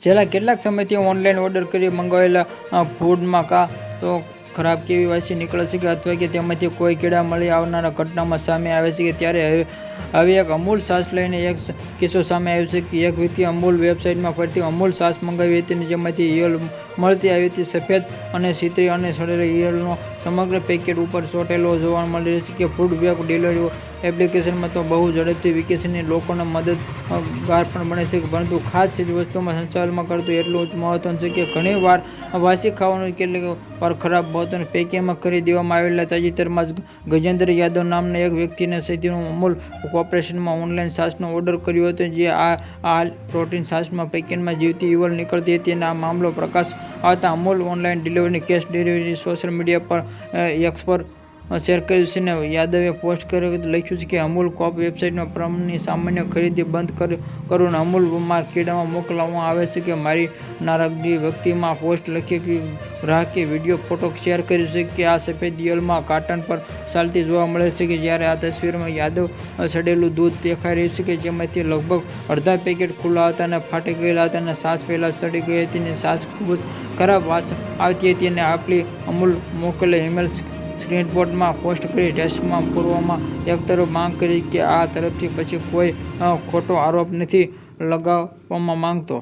છેલ્લા કેટલાક સમયથી ઓનલાઈન ઓર્ડર કરી મંગાવેલા ફૂડમાં કા તો ખરાબ કેવી વાસી નીકળે છે કે અથવા કે તેમાંથી કોઈ કીડા મળી આવનારા ઘટનામાં સામે આવે છે કે ત્યારે હવે હવે એક અમૂલ છાશ લઈને એક કિસ્સો સામે આવ્યો છે કે એક વ્યક્તિ અમૂલ વેબસાઇટમાં ફરતી અમૂલ છાશ મંગાવી હતી અને જેમાંથી ઈયળ મળતી આવી હતી સફેદ અને સીતરી અને સડેલી ઈયળનો સમગ્ર પેકેટ ઉપર ચોટેલો જોવા મળી રહ્યો છે કે ફૂડ બેગ ડિલિવરી એપ્લિકેશનમાં તો બહુ ઝડપથી વિકસીને લોકોને મદદ અ, ગાર પણ બને છે પરંતુ ખાસ ચીજ વસ્તુમાં સંચાલનમાં કરતું એટલું જ મહત્વનું છે કે ઘણી વાર વાસી ખાવાનું કેટલીક વાર ખરાબ બહુતોને પેકિંગમાં કરી દેવામાં આવેલા તાજેતરમાં જ ગજેન્દ્ર યાદવ નામના એક વ્યક્તિને સૌથી અમૂલ કોર્પોરેશનમાં ઓનલાઈન સાસનો ઓર્ડર કર્યો હતો જે આ આ પ્રોટીન સાસમાં પેકેટમાં જીવતી ઈવલ નીકળતી હતી અને આ મામલો પ્રકાશ આવતા અમૂલ ઓનલાઈન ડિલિવરીની કેશ ડિલિવરી સોશિયલ મીડિયા પર એક્સ શેર કર્યું છે ને, યાદવે પોસ્ટ કર્યો લખ્યું છે કે અમૂલ કોપ વેબસાઇટમાં પ્રમાણની સામાન્ય ખરીદી બંધ કરું અને અમૂલમાં કીડામાં મોકલવામાં આવે છે કે મારી નારાજગી વ્યક્તિમાં પોસ્ટ લખી કે ગ્રાહકે વીડિયો ફોટો શેર કર્યો છે કે આ સફેદ દિયલમાં કાર્ટન પર ચાલતી જોવા મળે છે કે જ્યારે આ તસવીરમાં યાદવ સડેલું દૂધ દેખાઈ રહ્યું છે કે જેમાંથી લગભગ અડધા પેકેટ ખુલ્લા હતા અને ફાટી ગયેલા હતા અને સાસ પહેલાં સડી ગઈ હતી અને સાસ ખૂબ જ ખરાબ વાસ આવતી હતી અને આપણી અમૂલ મોકલે ઈમેલ બોર્ડમાં પોસ્ટ કરી ટેસ્ટમાં પૂરવામાં એક તરફ માંગ કરી કે આ તરફથી પછી કોઈ ખોટો આરોપ નથી લગાવવામાં માંગતો.